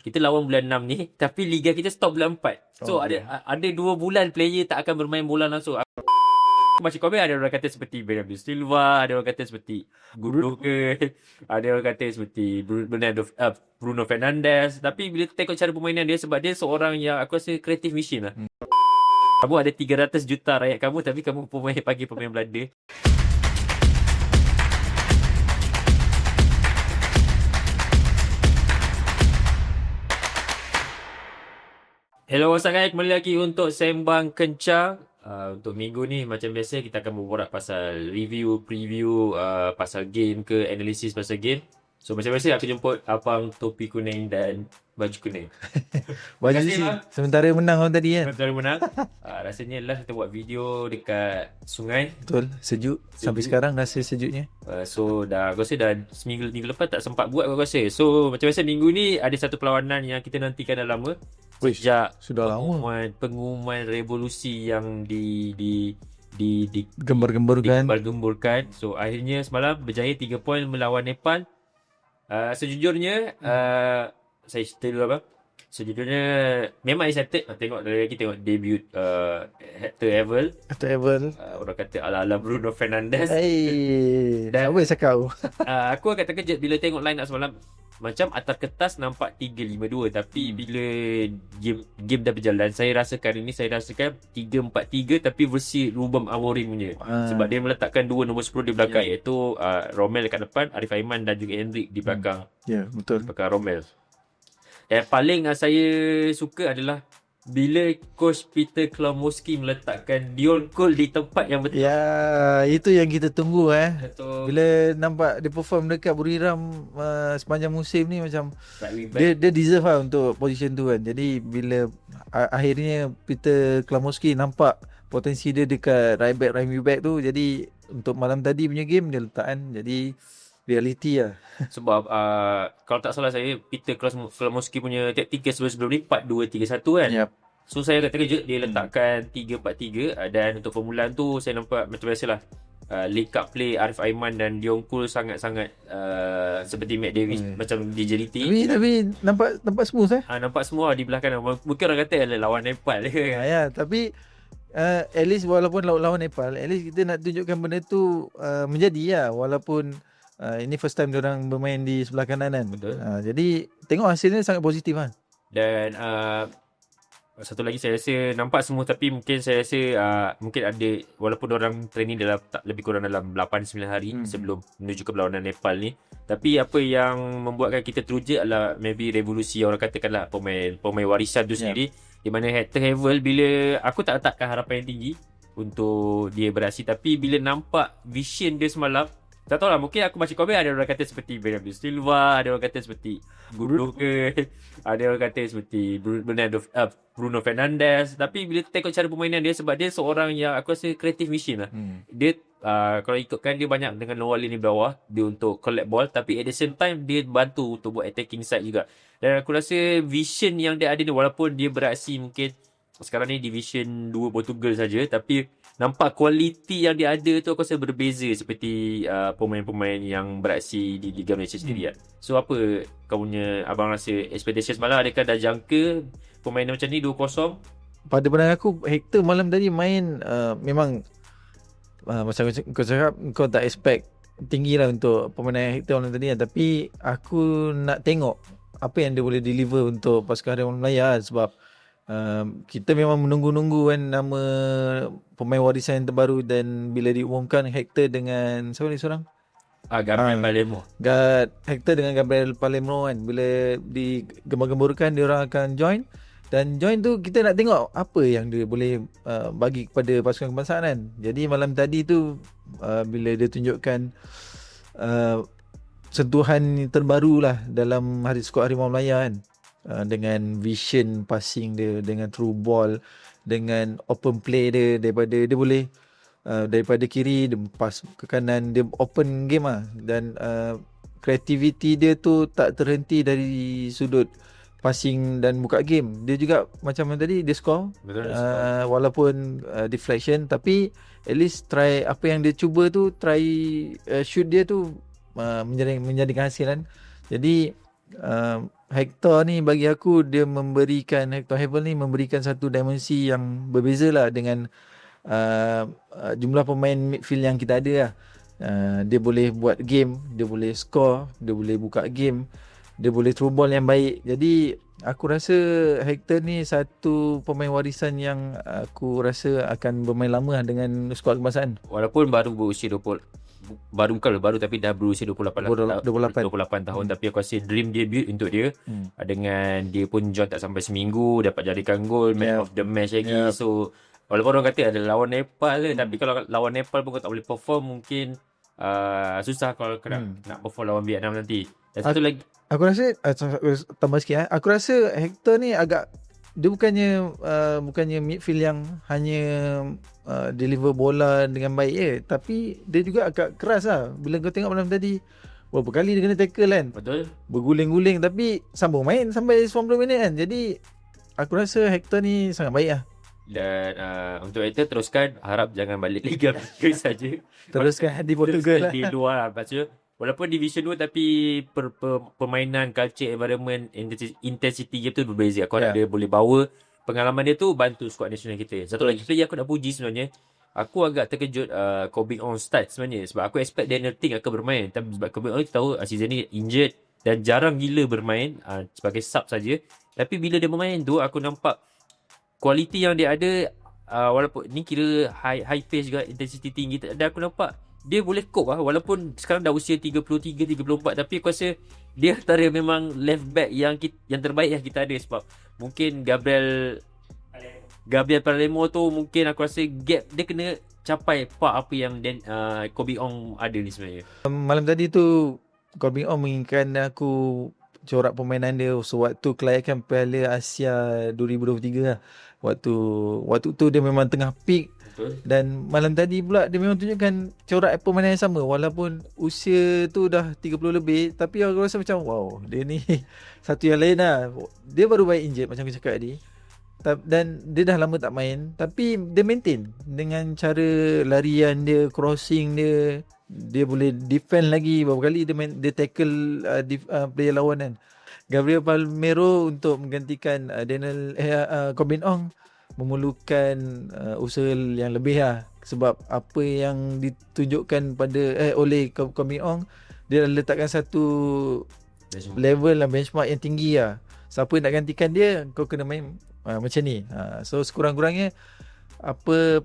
kita lawan bulan 6 ni tapi liga kita stop bulan 4. So Oh, ada ada 2 bulan player tak akan bermain bola langsung. Baca komen ada orang kata seperti Bernardo Silva, ada orang kata seperti ke, ada orang kata seperti Bruno, Bernardo, uh, Bruno Fernandes. Tapi bila tengok cara permainan dia sebab dia seorang yang aku rasa creative machine lah. Kamu ada 300 juta rakyat kamu tapi kamu pemain panggil pemain Belanda. Hello sangat kembali lagi untuk Sembang Kencang. Uh, untuk minggu ni macam biasa kita akan berborak pasal review, preview uh, pasal game ke analisis pasal game. So macam biasa aku jemput abang topi kuning dan baju kuning. Baju si bang. sementara menang orang tadi kan. Sementara menang. Uh, rasanya lah kita buat video dekat sungai. Betul, sejuk. Sampai Sejuk. sekarang rasa sejuknya. Uh, so dah aku rasa dah seminggu minggu lepas tak sempat buat aku rasa. So macam biasa minggu ni ada satu perlawanan yang kita nantikan dah lama. Wish, Sejak sudah lama. pengumuman, pengumuman revolusi yang di di di di Gembar-gemburkan. digembar-gemburkan. So akhirnya semalam berjaya 3 poin melawan Nepal. Uh, sejujurnya uh, saya cerita dulu apa? Sejujurnya memang excited nak tengok dari lagi tengok debut uh, Hector Evel. Atau Evan. Uh, orang kata ala-ala Bruno Fernandes. Hey, Dan- apa cakap kau? uh, aku agak terkejut bila tengok line up semalam. Macam atas kertas nampak 3-5-2 tapi Hmm. bila game game dah berjalan saya rasakan ini saya rasakan 3-4-3 tapi versi Ruben Amorim punya. Ah. Sebab dia meletakkan dua nombor 10 di belakang Ya. iaitu uh, Romel dekat depan, Arif Aiman dan juga Hendrik di belakang Ya, betul. belakang Romel. Yang paling uh, saya suka adalah bila coach Peter Klamoski meletakkan Dion Cole di tempat yang betul. Ya, itu yang kita tunggu eh. Betul. Bila nampak dia perform dekat Buriram uh, sepanjang musim ni macam Right dia dia deserve lah untuk position tu kan. Jadi bila a- akhirnya Peter Klamoski nampak potensi dia dekat right back right back tu jadi untuk malam tadi punya game dia letak kan. Jadi reality lah. Sebab uh, kalau tak salah saya Peter Klamoski punya taktikal sebelum-sebelum ni 4-2-3-1 kan. Yep. So saya agak terkejut dia letakkan 3-4-3 uh, dan untuk permulaan tu saya nampak macam biasalah uh, link up play Arif Aiman dan Dion Kul sangat-sangat uh, seperti Matt Davis Hmm. macam DJ Tapi tapi nampak nampak smooth eh. Ah nampak semua di belah kanan. Mungkin orang kata lawan Nepal Ha, ke. ya, tapi uh, at least walaupun lawan, lawan Nepal, at least kita nak tunjukkan benda tu uh, menjadi lah walaupun uh, ini first time orang bermain di sebelah kanan kan. Betul. Uh, jadi tengok hasilnya sangat positif kan. Dan uh, satu lagi saya rasa nampak semua tapi mungkin saya rasa uh, mungkin ada walaupun orang training dalam tak lebih kurang dalam 8 9 hari Hmm. sebelum menuju ke perlawanan Nepal ni. Tapi apa yang membuatkan kita teruja adalah maybe revolusi orang katakanlah pemain pemain warisan tu Ya. sendiri di mana Hector Havel bila aku tak letakkan harapan yang tinggi untuk dia beraksi tapi bila nampak vision dia semalam tak tahu lah mungkin aku baca komen ada orang kata seperti Bernardo Silva ada orang kata seperti Guru ke ada orang kata seperti Bru- Bernardo uh, Bruno Fernandes. Tapi bila tengok cara permainan dia sebab dia seorang yang aku rasa creative machine lah. Hmm. dia uh, kalau ikutkan dia banyak dengan lower lini bawah. Dia untuk collect ball tapi at the same time dia bantu untuk buat attacking side juga. Dan aku rasa vision yang dia ada ni walaupun dia beraksi mungkin sekarang ni division 2 Portugal saja tapi nampak kualiti yang dia ada tu aku rasa berbeza seperti uh, pemain-pemain yang beraksi di Liga Malaysia sendiri kan. So apa kau punya abang rasa expectations malam adakah dah jangka permainan macam ni 2-0? Pada pandangan aku Hector malam tadi main uh, memang uh, macam kau cakap kau tak expect tinggi lah untuk permainan Hector malam tadi kan. Tapi aku nak tengok apa yang dia boleh deliver untuk pasukan Harian Melaya lah. sebab uh, kita memang menunggu-nunggu kan nama pemain warisan yang terbaru dan bila diumumkan Hector dengan siapa lagi seorang? Ah, Gabriel Ah. Palemo. Gad Hector dengan Gabriel Palemo kan bila digembar-gemburkan dia orang akan join dan join tu kita nak tengok apa yang dia boleh uh, bagi kepada pasukan kebangsaan kan. Jadi malam tadi tu uh, bila dia tunjukkan uh, sentuhan terbaru lah dalam hari skuad Harimau Melaya kan. Uh, dengan vision passing dia dengan through ball dengan open play dia daripada dia boleh uh, daripada kiri dia pass ke kanan dia open game lah. Dan uh, creativity dia tu tak terhenti dari sudut passing dan buka game. Dia juga macam yang tadi dia score. Betul. uh, walaupun uh, deflection tapi at least try apa yang dia cuba tu try uh, shoot dia tu uh, menjadi menjadikan hasil kan. Jadi uh, Hector ni bagi aku dia memberikan Hector Heaven ni memberikan satu dimensi yang berbeza lah dengan uh, uh, jumlah pemain midfield yang kita ada lah. Uh, dia boleh buat game, dia boleh score, dia boleh buka game, dia boleh throw ball yang baik. Jadi aku rasa Hector ni satu pemain warisan yang aku rasa akan bermain lama lah dengan skuad kebangsaan. Walaupun baru berusia 20 baru bukan baru tapi dah berusia 28 28. 28 tahun Hmm. tapi aku rasa dream debut untuk dia Hmm. dengan dia pun join tak sampai seminggu dapat jadikan gol man Yep. of the match lagi Yep. so walaupun orang kata ada lawan Nepal je tapi kalau lawan Nepal pun kau tak boleh perform mungkin uh, susah kalau kau nak, Hmm. nak perform lawan Vietnam nanti dan satu lagi Aku rasa uh, tambah sikit eh. Aku rasa Hector ni agak dia bukannya uh, bukannya midfield yang hanya uh, deliver bola dengan baik je. Tapi dia juga agak keras lah. Bila kau tengok malam tadi berapa kali dia kena tackle kan? Betul. Berguling-guling. Tapi sambung main sampai 90 minit kan? Jadi aku rasa Hector ni sangat baik lah. Dan uh, untuk itu teruskan harap jangan balik Liga Amerika saja. Teruskan di Portugal lah. di luar lah. Maksudnya walaupun division 2 tapi per, per, permainan culture environment intensi- intensity game tu berbeza. Ya. yeah. dia boleh bawa pengalaman dia tu bantu squad nasional kita. Satu lagi player aku nak puji sebenarnya aku agak terkejut uh, Kobe on start sebenarnya. Sebab aku expect Daniel Ting akan bermain. Tapi sebab Kobe on kita tahu uh, season ni injured dan jarang gila bermain uh, sebagai sub saja. Tapi bila dia bermain tu aku nampak kualiti yang dia ada uh, walaupun ni kira high high pace juga intensity tinggi. Dan aku nampak dia boleh cope lah. Walaupun sekarang dah usia 33 34 tapi aku rasa dia antara memang left back yang kita, yang terbaik yang kita ada sebab mungkin Gabriel Gabriel Palermo tu mungkin aku rasa gap dia kena capai part apa yang Dan, uh, Kobe Ong ada ni sebenarnya. Malam tadi tu Corbin Ong mengingatkan aku corak permainan dia. Sewaktu kelayakan Piala Asia 2023 lah. Waktu waktu tu dia memang tengah peak dan malam tadi pula dia memang tunjukkan corak permainan yang sama walaupun usia tu dah 30 lebih tapi aku rasa macam wow dia ni satu yang lain lah. Dia baru baik injet macam aku cakap tadi. Ta- Dan dia dah lama tak main tapi dia maintain dengan cara larian dia, crossing dia, dia boleh defend lagi beberapa kali dia main dia tackle uh, dif, uh, player lawan kan. Gabriel Palmero untuk menggantikan uh, Daniel eh, uh, Corbin Ong memerlukan uh, usaha yang lebih lah sebab apa yang ditunjukkan pada eh oleh Corbin Ong dia letakkan satu level dan benchmark yang tinggi lah. Siapa nak gantikan dia kau kena main uh, macam ni. Uh, so sekurang-kurangnya apa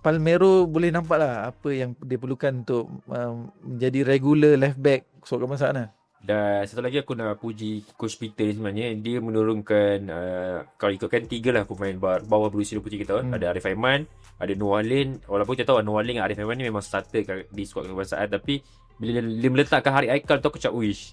Palmero boleh nampak lah apa yang dia perlukan untuk um, menjadi regular left back kebangsaan lah. Dan satu lagi aku nak puji Coach Peter ni sebenarnya. Dia menurunkan uh, Kalau ikutkan tiga lah pemain bar, bawah berusia 23 tahun. Hmm. Ada Arif Aiman Ada Noah Lin Walaupun kita tahu Noah Lin dan Arif Aiman ni memang starter di skuad kebangsaan Tapi bila dia, dia meletakkan Hari Aikal tu aku cakap Wish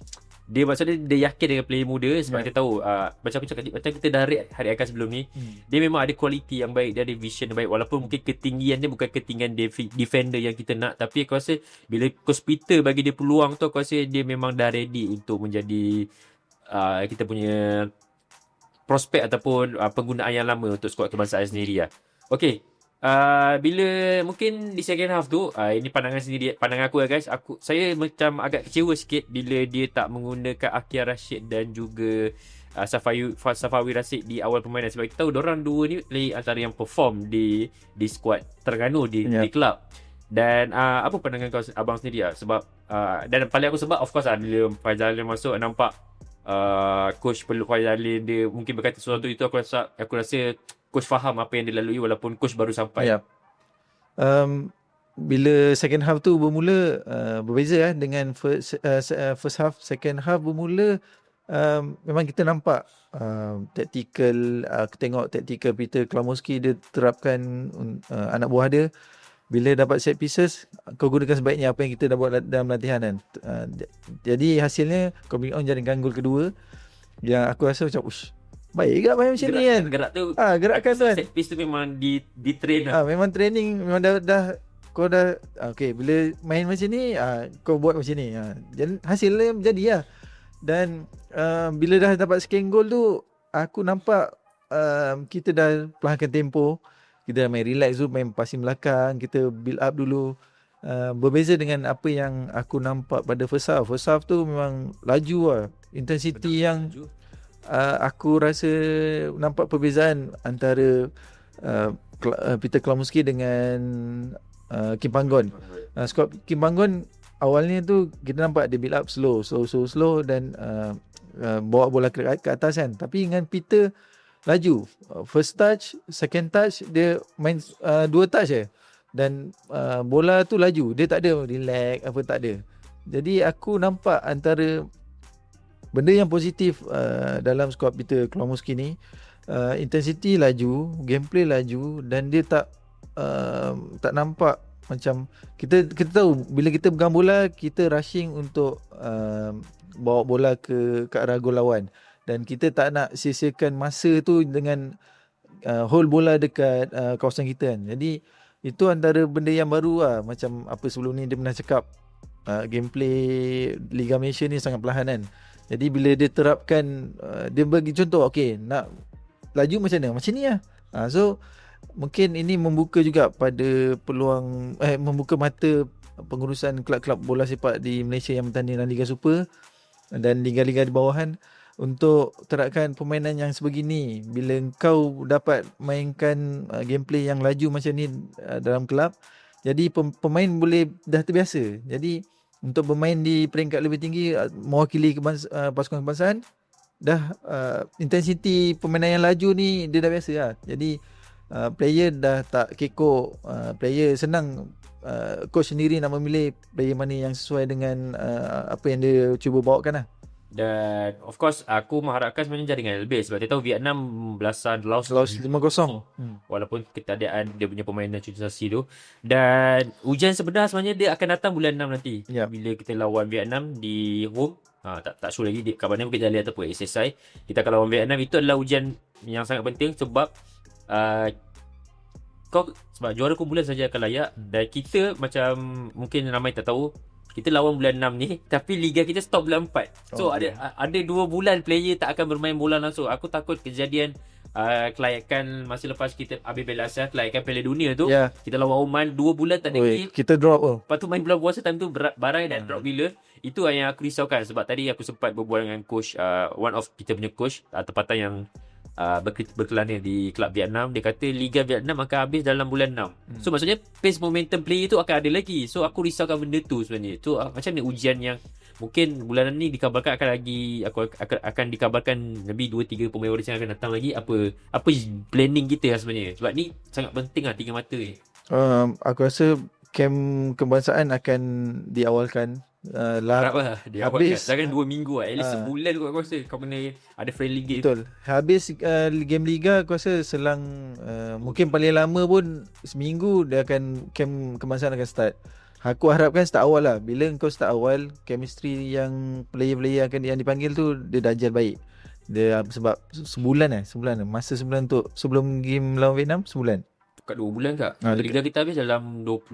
dia maksudnya dia yakin dengan player muda sebab Ya. kita tahu uh, macam aku cakap macam kita dah rate Hari Aikal sebelum ni Hmm. dia memang ada kualiti yang baik dia ada vision yang baik walaupun mungkin ketinggian dia bukan ketinggian defender yang kita nak tapi aku rasa bila Coach Peter bagi dia peluang tu aku rasa dia memang dah ready untuk menjadi uh, kita punya prospek ataupun uh, penggunaan yang lama untuk skuad kebangsaan sendiri lah. Okay. Uh, bila mungkin di second half tu uh, ini pandangan sendiri pandangan aku lah guys. Aku saya macam agak kecewa sikit bila dia tak menggunakan Akia Rashid dan juga uh, Safawi Safawi Rashid di awal permainan. Sebab kita tahu orang dua ni antara yang perform di di skuad Terengganu di Ya. di kelab dan uh, apa pandangan kau abang sendiri lah? Sebab uh, dan paling aku sebab of course lah bila Faizalin masuk nampak uh, coach peluk Faizalin dia mungkin berkata sesuatu itu aku rasa aku rasa coach faham apa yang dia lalui walaupun coach baru sampai. Ya. Um, bila second half tu bermula uh, berbeza eh dengan first uh, uh, first half second half bermula um, memang kita nampak uh, tactical uh, tengok tactical Peter Klamoski dia terapkan uh, anak buah dia. Bila dapat set pieces kau gunakan sebaiknya apa yang kita dah buat la- dalam latihan kan? Uh, jadi hasilnya Corbin On jaringkan gol kedua. Yang aku rasa macam ush baik juga main macam ni kan gerak tu ah gerakan tu kan set piece tu memang di di train lah Ah memang training memang dah dah kau dah ah, okey bila main macam ni ah kau buat macam ni ah dan hasilnya jadi lah. Dan uh, bila dah dapat sekian gol tu aku nampak uh, kita dah perlahankan tempo. Kita dah main relax tu main passing belakang, kita build up dulu. Uh, berbeza dengan apa yang aku nampak pada first half. First half tu memang laju lah. intensity yang uh, aku rasa nampak perbezaan antara uh, Peter Klamuski dengan uh, Kim Panggon. Uh, squad Kim Panggon awalnya tu kita nampak dia build up slow, slow, slow, slow dan uh, uh, bawa bola ke, ke atas kan. Tapi dengan Peter laju. Uh, first touch, second touch dia main uh, dua touch je. Dan uh, bola tu laju. Dia tak ada relax apa tak ada. Jadi aku nampak antara benda yang positif uh, dalam squad Peter Klomuski ni uh, intensity laju, gameplay laju dan dia tak uh, tak nampak macam kita kita tahu bila kita pegang bola kita rushing untuk uh, bawa bola ke ke arah gol lawan dan kita tak nak sia-siakan masa tu dengan uh, hold bola dekat uh, kawasan kita kan. Jadi itu antara benda yang baru lah macam apa sebelum ni dia pernah cakap uh, gameplay Liga Malaysia ni sangat perlahan kan. Jadi bila dia terapkan uh, dia bagi contoh okey nak laju macam mana? Macam ni lah. Uh, so mungkin ini membuka juga pada peluang eh membuka mata pengurusan kelab-kelab bola sepak di Malaysia yang bertanding dalam Liga Super dan liga-liga di bawahan untuk terapkan permainan yang sebegini bila kau dapat mainkan uh, gameplay yang laju macam ni uh, dalam kelab jadi pem- pemain boleh dah terbiasa jadi untuk bermain di peringkat lebih tinggi uh, mewakili uh, pasukan kebangsaan dah uh, intensity permainan yang laju ni dia dah biasa lah. Jadi uh, player dah tak kekok uh, player senang uh, coach sendiri nak memilih player mana yang sesuai dengan uh, apa yang dia cuba bawakan lah Dan of course aku mengharapkan sebenarnya jaringan lebih sebab kita tahu Vietnam belasan Laos Laos 5-0 hmm. walaupun ketiadaan dia punya pemain naturalisasi tu. Dan ujian sebenar sebenarnya dia akan datang bulan 6 nanti. Ya. bila kita lawan Vietnam di home. Ha, tak tak sure lagi di kabarnya kita lihat ataupun SSI kita akan lawan Vietnam itu adalah ujian yang sangat penting sebab uh, kau sebab juara kumpulan saja akan layak. Dan kita macam mungkin ramai tak tahu kita lawan bulan 6 ni tapi liga kita stop bulan 4 so Oh, ada ada 2 bulan player tak akan bermain bola langsung aku takut kejadian uh, kelayakan masa lepas kita habis Bela Asia kelayakan Piala Dunia tu Ya. kita lawan Oman 2 bulan tak ada Oi, game kita drop oh. Lepas tu main bulan puasa time tu ber- barang dan drop gila. Itu yang aku risaukan sebab tadi aku sempat berbual dengan coach uh, one of kita punya coach uh, tempatan yang uh, berke- berkelana di kelab Vietnam. Dia kata Liga Vietnam akan habis dalam bulan 6. Hmm. So maksudnya pace momentum player tu akan ada lagi. So aku risaukan benda tu sebenarnya. Tu uh, macam ni ujian yang mungkin bulan ni dikabarkan akan lagi aku akan, akan dikabarkan lebih 2 3 pemain waris yang akan datang lagi apa apa planning kita lah sebenarnya. Sebab ni sangat penting lah tiga mata ni. Um, aku rasa kem kebangsaan akan diawalkan uh, Harap lah. lah Dia Habis- Jangan 2 minggu lah At least Ah. sebulan kot aku rasa Kau kena Ada friendly game Betul. Habis uh, game liga aku rasa selang uh, mungkin paling lama pun seminggu dia akan camp kebangsaan akan start. Aku harapkan start awal lah. Bila kau start awal, chemistry yang player-player akan yang dipanggil tu dia dah baik. Dia sebab sebulan eh, sebulan eh. Masa sebulan untuk sebelum game lawan Vietnam sebulan. Dekat 2 bulan kak Ah, dekat- Liga kita habis dalam 20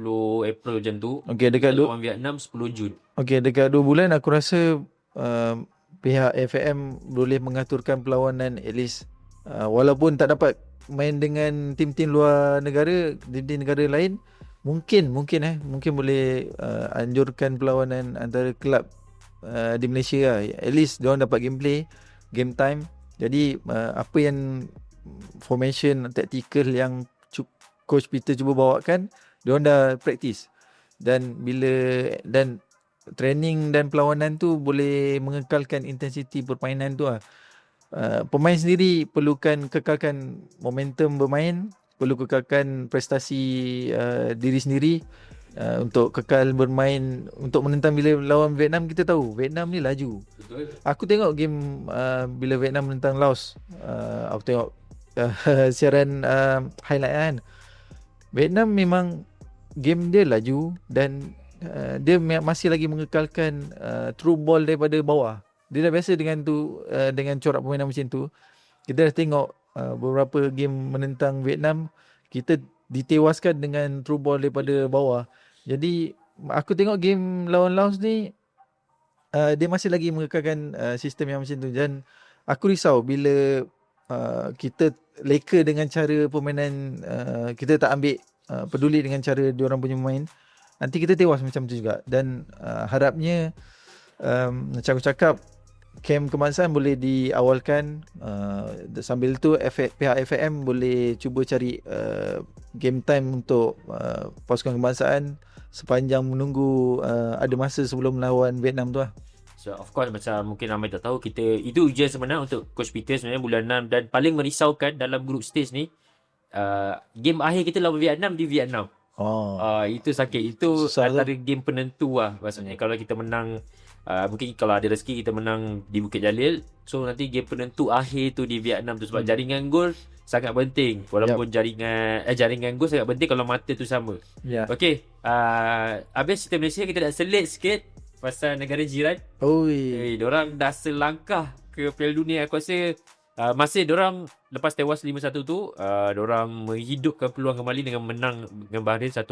April macam tu Okey dekat Kita du- lawan Vietnam 10 Jun Okey dekat 2 bulan aku rasa uh, pihak FAM boleh mengaturkan perlawanan at least uh, walaupun tak dapat main dengan tim-tim luar negara, tim-tim negara lain mungkin mungkin eh mungkin boleh uh, anjurkan perlawanan antara kelab uh, di Malaysia lah. At least dia orang dapat gameplay, game time. Jadi uh, apa yang formation tactical yang coach Peter cuba bawakan, dia dah practice. Dan bila dan training dan perlawanan tu boleh mengekalkan intensiti permainan tu lah. Uh, pemain sendiri perlukan kekalkan momentum bermain, perlu kekalkan prestasi uh, diri sendiri uh, untuk kekal bermain untuk menentang bila lawan Vietnam kita tahu Vietnam ni laju. Betul Aku tengok game uh, bila Vietnam menentang Laos. Uh, aku tengok uh, siaran uh, highlight kan. Vietnam memang game dia laju dan uh, dia masih lagi mengekalkan uh, through ball daripada bawah. Dia dah biasa dengan tu uh, dengan corak permainan macam tu. Kita dah tengok uh, beberapa game menentang Vietnam kita ditewaskan dengan through ball daripada bawah. Jadi aku tengok game lawan Laos ni uh, dia masih lagi mengekalkan uh, sistem yang macam tu dan aku risau bila uh, kita leka dengan cara permainan uh, kita tak ambil uh, peduli dengan cara diorang punya main nanti kita tewas macam tu juga dan uh, harapnya um, macam aku cakap kem kebangsaan boleh diawalkan uh, sambil tu F- pihak FAM boleh cuba cari uh, game time untuk uh, pasukan kebangsaan sepanjang menunggu uh, ada masa sebelum melawan Vietnam tu lah. So of course macam mungkin ramai tak tahu kita itu ujian sebenar untuk Coach Peter sebenarnya bulan 6 dan paling merisaukan dalam group stage ni uh, game akhir kita lawan Vietnam di Vietnam. Oh. Uh, itu sakit itu Susah antara game penentu lah maksudnya kalau kita menang uh, mungkin kalau ada rezeki kita menang di Bukit Jalil so nanti game penentu akhir tu di Vietnam tu sebab Hmm. jaringan gol sangat penting walaupun jaringan eh jaringan gol sangat penting kalau mata tu sama. Ya. Okey, uh, habis kita Malaysia kita nak selit sikit pasal negara jiran. Oi. Eh, orang dah selangkah ke Piala Dunia aku rasa uh, masih orang lepas tewas 5-1 tu uh, orang menghidupkan peluang kembali dengan menang dengan Bahrain 1-0.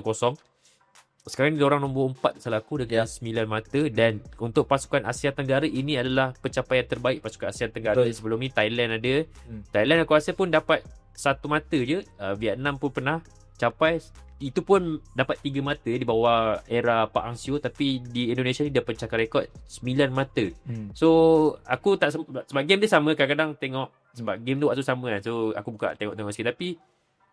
Sekarang ni orang nombor 4 salah aku dengan 9 mata dan untuk pasukan Asia Tenggara ini adalah pencapaian terbaik pasukan Asia Tenggara. Betul. Sebelum ni Thailand ada. Hmm. Thailand aku rasa pun dapat satu mata je. Uh, Vietnam pun pernah capai itu pun dapat tiga mata di bawah era Pak Hang Seo tapi di Indonesia ni dia pencakar rekod 9 mata. Hmm. So aku tak sebab game dia sama kadang-kadang tengok sebab game tu waktu sama kan. So aku buka tengok-tengok sikit tapi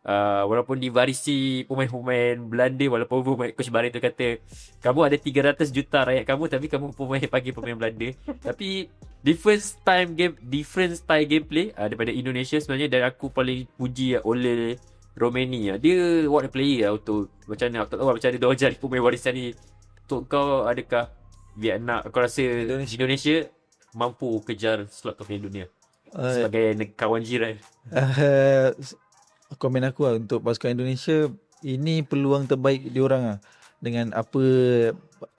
uh, walaupun divarisi pemain-pemain Belanda walaupun pemain coach Barin tu kata kamu ada 300 juta rakyat kamu tapi kamu pemain panggil pemain Belanda. tapi different time game different style gameplay uh, daripada Indonesia sebenarnya dan aku paling puji uh, oleh Romania. Dia what a player lah untuk macam mana aku tak tahu lah macam mana dia orang cari pemain warisan ni. Untuk kau adakah Vietnam aku rasa Indonesia, Indonesia mampu kejar slot Piala Dunia Uh, sebagai neg- kawan jiran. uh, komen aku lah untuk pasukan Indonesia ini peluang terbaik diorang lah dengan apa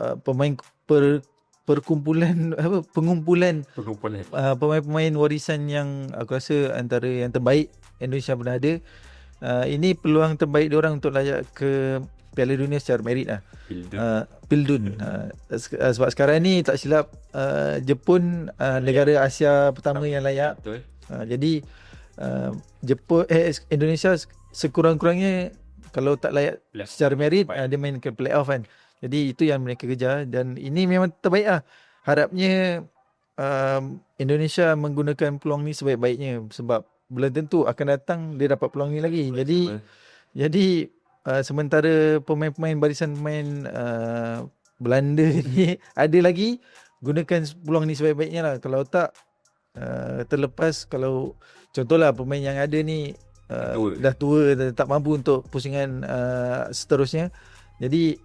uh, pemain per perkumpulan apa pengumpulan Perkumpulan. uh, pemain-pemain warisan yang aku rasa antara yang terbaik Indonesia pernah ada. Uh, ini peluang terbaik diorang untuk layak ke Piala Dunia secara merit lah. Pildu. Uh, Pildun. Uh, se- uh, sebab sekarang ni tak silap uh, Jepun uh, negara Asia pertama yang layak. Betul. Uh, jadi uh, Jepun eh Indonesia se- sekurang-kurangnya kalau tak layak Playoff. secara merit uh, dia main ke playoff kan. Jadi itu yang mereka kejar dan ini memang terbaik lah. Harapnya um, Indonesia menggunakan peluang ni sebaik-baiknya sebab belum tentu akan datang dia dapat peluang ni lagi. Jadi jadi uh, sementara pemain-pemain barisan pemain uh, Belanda ni ada lagi gunakan peluang ni sebaik-baiknya lah. Kalau tak uh, terlepas kalau contohlah pemain yang ada ni uh, Tua. dah tua dah tak mampu untuk pusingan uh, seterusnya. Jadi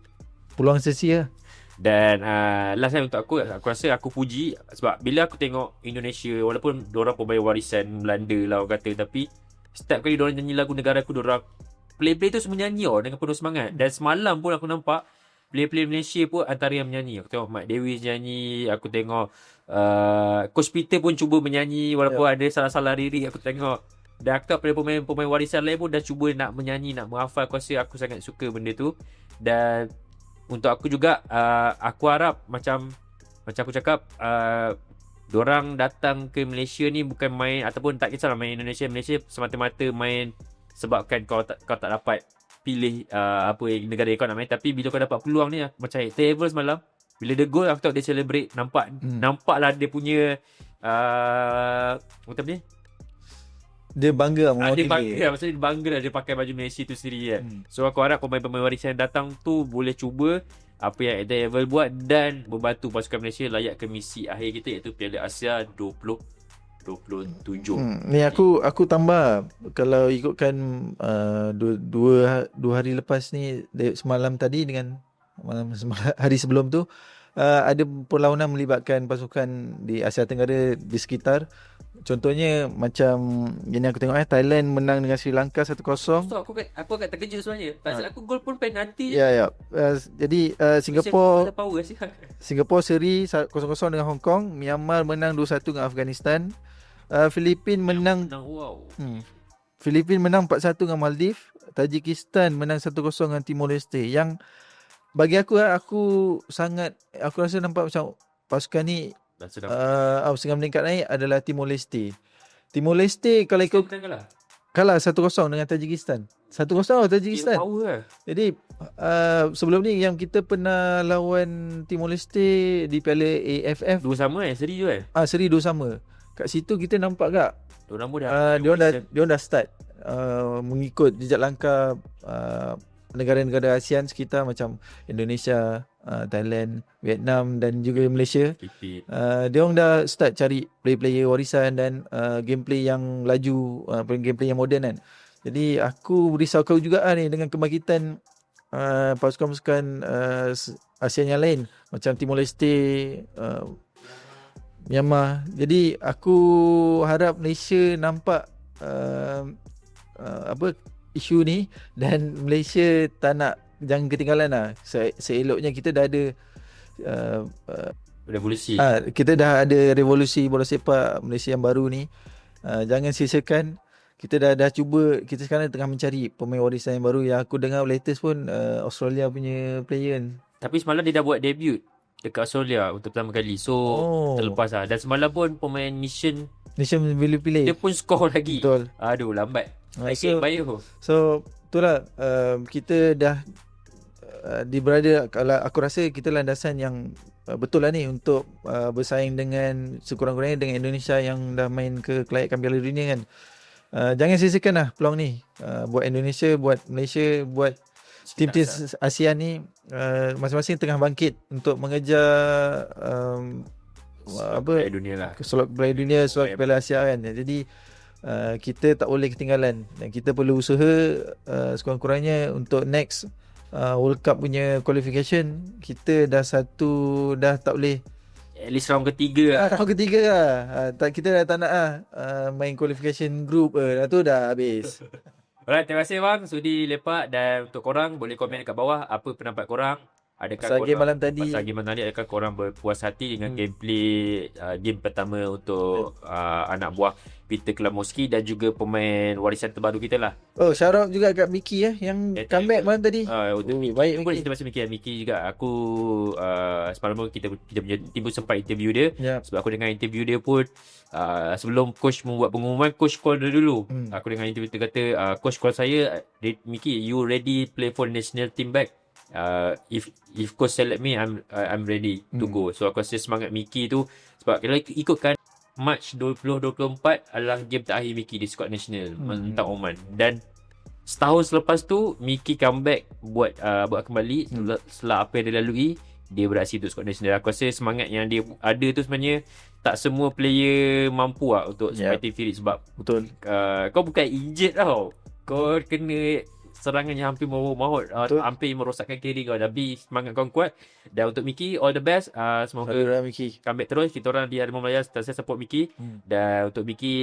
peluang sia-sia. Dan uh, last time untuk aku Aku rasa aku puji Sebab bila aku tengok Indonesia Walaupun Diorang pemain warisan Belanda lah orang kata Tapi Setiap kali diorang nyanyi lagu negara aku Diorang Play-play tu semua nyanyi oh, Dengan penuh semangat Dan semalam pun aku nampak Player-player Malaysia pun Antara yang menyanyi Aku tengok Mike Davis nyanyi Aku tengok uh, Coach Peter pun cuba menyanyi Walaupun ada salah-salah lirik Aku tengok dan aku tahu pemain-pemain warisan lain pun dah cuba nak menyanyi, nak menghafal. Aku rasa aku sangat suka benda tu. Dan untuk aku juga uh, aku harap macam macam aku cakap uh, orang datang ke Malaysia ni bukan main ataupun tak kisahlah main Indonesia. Malaysia semata-mata main sebabkan kau tak kau tak dapat pilih uh, apa yang negara yang kau nak main. Tapi bila kau dapat peluang ni macam Hector Evans malam bila dia gol aku tahu dia celebrate. Nampak hmm. nampaklah dia punya uh, apa ni Dia bangga Ah, dia bangga maksudnya dia bangga lah dia pakai baju Malaysia tu sendiri kan. Hmm. So aku harap pemain-pemain warisan yang datang tu boleh cuba apa yang Eden Evel buat dan membantu pasukan Malaysia layak ke misi akhir kita iaitu Piala Asia 20 27. Hmm, ni aku aku tambah kalau ikutkan uh, dua, dua dua hari lepas ni semalam tadi dengan malam hari sebelum tu uh, ada perlawanan melibatkan pasukan di Asia Tenggara di sekitar. Contohnya macam yang aku tengok eh Thailand menang dengan Sri Lanka 1-0. So aku aku agak terkejut sebenarnya. Tak silap aku gol pun penalti. Ya ya. Uh, jadi uh, Singapura power. Singapura seri 0-0 dengan Hong Kong, Myanmar menang 2-1 dengan Afghanistan. Uh, Filipin menang Menang wow. Hmm. Filipin menang 4-1 dengan Maldives, Tajikistan menang 1-0 dengan Timor Leste. Yang bagi aku ah, aku sangat aku rasa nampak macam pasukan ni Dan sedap. uh, sedang meningkat naik adalah Timor Leste. Timor Leste kalau ikut kalah. kalah 1-0 dengan Tajikistan. 1-0 tau Dia Tajikistan. power lah. Jadi uh, sebelum ni yang kita pernah lawan Timor Leste di Piala AFF Dua sama eh, seri je eh. ah seri dua sama. Kat situ kita nampak tak Dua nama dah. uh, dia dah dia dah start uh, mengikut jejak langkah uh, negara-negara ASEAN sekitar macam Indonesia, uh, Thailand, Vietnam dan juga Malaysia. Uh, dia orang dah start cari player-player warisan dan uh, gameplay yang laju, uh, gameplay yang moden kan. Jadi aku risaukan juga ah ni dengan kebangkitan uh, pasukan-pasukan uh, ASEAN yang lain macam Timor Leste, uh, Myanmar. Jadi aku harap Malaysia nampak uh, uh, apa isu ni dan Malaysia tak nak jangan ketinggalan lah. Se- seeloknya kita dah ada uh, uh, Revolusi. Ah, kita dah ada revolusi bola sepak Malaysia yang baru ni. Ah, jangan sisakan kita dah dah cuba kita sekarang tengah mencari pemain warisan yang baru yang aku dengar latest pun uh, Australia punya player kan. Tapi semalam dia dah buat debut dekat Australia untuk pertama kali. So, Oh. terlepas lah. Dan semalam pun pemain Mission, Nation boleh pilih. dia pun skor lagi. Betul. Aduh, lambat. Ah, Okay, so, baik tu. so itulah uh, kita dah uh, di berada kalau aku rasa kita landasan yang uh, betul lah ni untuk uh, bersaing dengan sekurang-kurangnya dengan Indonesia yang dah main ke kelayakan Piala Dunia kan. Uh, jangan sisakan lah peluang ni uh, buat Indonesia, buat Malaysia, buat tim-tim ASEAN ni uh, masing-masing tengah bangkit untuk mengejar um, apa Piala dunia lah. slot Piala Dunia, Yep. Piala Asia kan. Jadi uh, kita tak boleh ketinggalan dan kita perlu usaha uh, sekurang-kurangnya untuk next uh, World Cup punya qualification kita dah satu dah tak boleh At least round ketiga lah. ah, round ketiga lah. Tak, kita dah tak nak lah uh, main qualification group uh, dah tu dah habis. Alright, terima kasih bang sudi lepak dan untuk korang boleh komen dekat bawah apa pendapat korang. Adakah Pasal korang, game malam tadi Pasal game malam tadi adakah korang berpuas hati dengan Hmm. gameplay uh, game pertama untuk uh, anak buah Peter Klamoski dan juga pemain warisan terbaru kita lah. Oh shout out juga kat Mickey eh yang Ya, comeback malam tadi. Uh, untuk Oh, Miki. baik, boleh Miki. cerita pasal Miki. Miki juga aku uh, semalam kita kita punya tim pun sempat interview dia. Ya. Sebab aku dengar interview dia pun uh, sebelum coach membuat pengumuman coach call dia dulu. Hmm. Aku dengar interview dia kata uh, coach call saya "Re- Miki you ready play for national team back. Uh, if if coach select me I'm uh, I'm ready to Hmm. go. So aku rasa semangat Miki tu sebab kalau ikut- ikutkan March 2024 adalah game terakhir Miki di squad nasional Hmm. menentang Oman dan setahun selepas tu Miki comeback buat uh, buat kembali Hmm. setelah, apa yang dia lalui dia beraksi untuk squad nasional. Aku rasa semangat yang dia ada tu sebenarnya tak semua player mampu lah untuk Yep. fighting spirit sebab Betul. uh, kau bukan injured tau. Kau kena serangan yang hampir maut-maut uh, Betul. hampir merosakkan kiri kau tapi semangat kau kuat dan untuk Miki all the best uh, semoga lah, Mickey. comeback terus kita orang di Harimau Melaya sentiasa support Miki Hmm. dan untuk Miki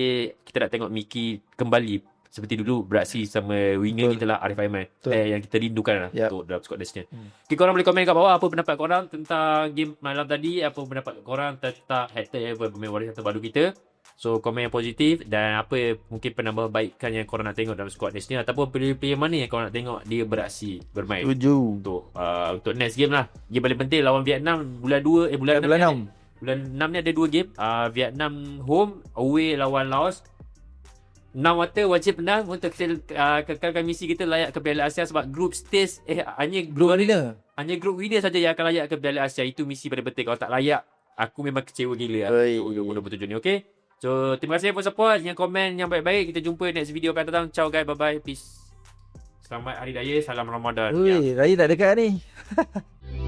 kita nak tengok Miki kembali seperti dulu beraksi sama winger Betul. kita lah Arif Aiman Betul. eh, yang kita rindukan lah Yap. untuk dalam squad national Hmm. okay, korang boleh komen kat bawah apa pendapat korang tentang game malam tadi apa pendapat korang tentang Hector Ever pemain warisan terbaru kita so komen yang positif dan apa mungkin penambahbaikan yang korang nak tengok dalam squad national ataupun player-player mana yang korang nak tengok dia beraksi bermain Tujuh. untuk uh, untuk next game lah game paling penting lawan Vietnam bulan 2 eh bulan Bulan 6 Bulan 6 ni ada dua game. Uh, Vietnam home, away lawan Laos. Enam mata wajib menang untuk kita uh, kekalkan misi kita layak ke Piala Asia sebab group stage eh hanya Group winner. hanya group winner saja yang akan layak ke Piala Asia. Itu misi paling penting. Kalau tak layak, aku memang kecewa gila lah untuk 2027 ni. Okay? So, terima kasih for support. Yang komen yang baik-baik. Kita jumpa next video akan datang. Ciao guys. Bye-bye. Peace. Selamat Hari Raya. Salam Ramadan. Ya. Ui, Raya tak dekat ni.